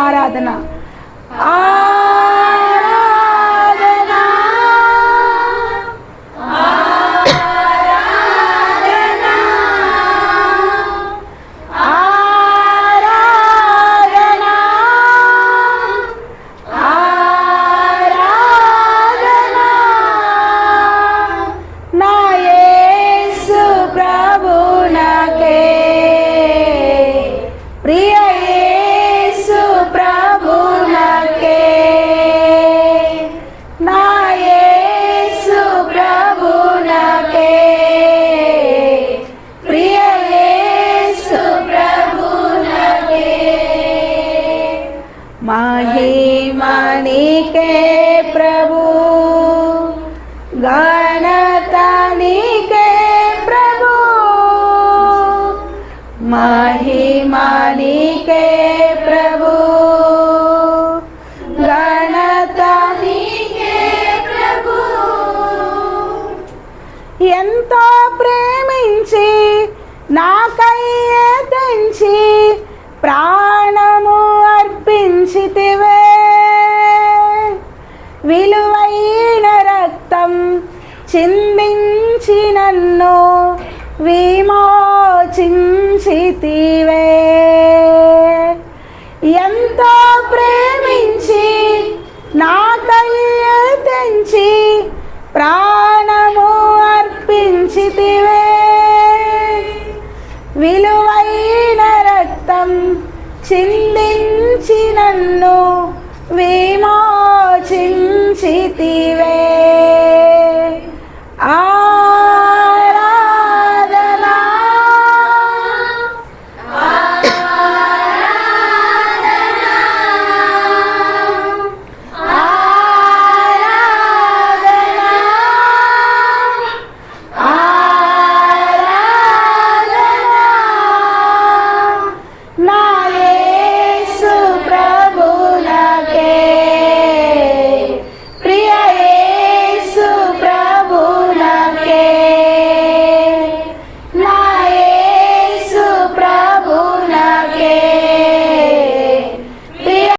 ఆరాధన. ఆ మహిమనికే ప్రభు. గణతనికే ప్రభు. మహిమనికే ప్రభు. గణతనికే ప్రభు. ఎంతో ప్రేమించి నాకయ్యే తెంచి ప్రా చిందించి నన్ను విమోచించితివే. ఎంతో ప్రేమించి నాకయ్య తెంచి ప్రాణము అర్పించితివే. విలువైన రక్తం చిందించి నన్ను విమోచించితివే.